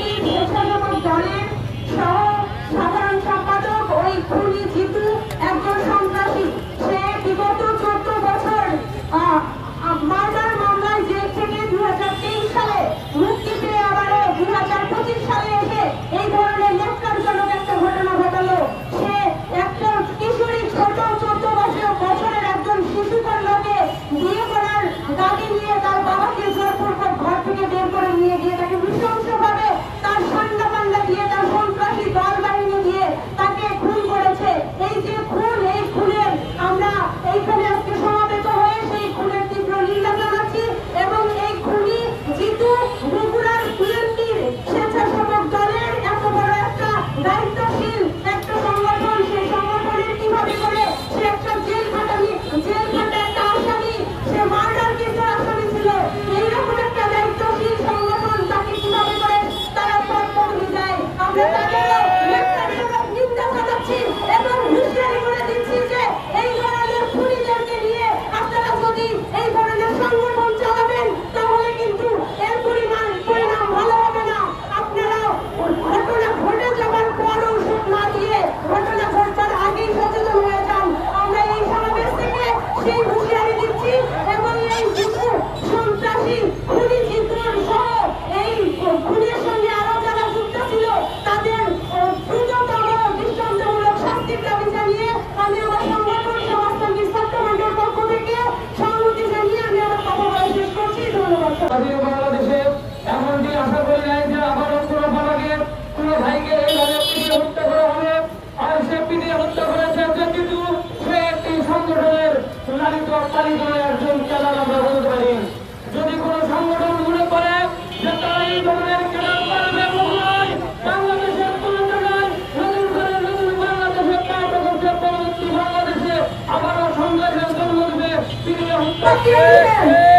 Thank you. হরতালি দলে একজন কেনার ব্যবহার করেন যদি কোনো সংগঠন মনে করে যে তারা এই ধরনের কেনার বাংলাদেশে আবারও সংঘর্ষের জন্ম দেবে, তিনি হত্যা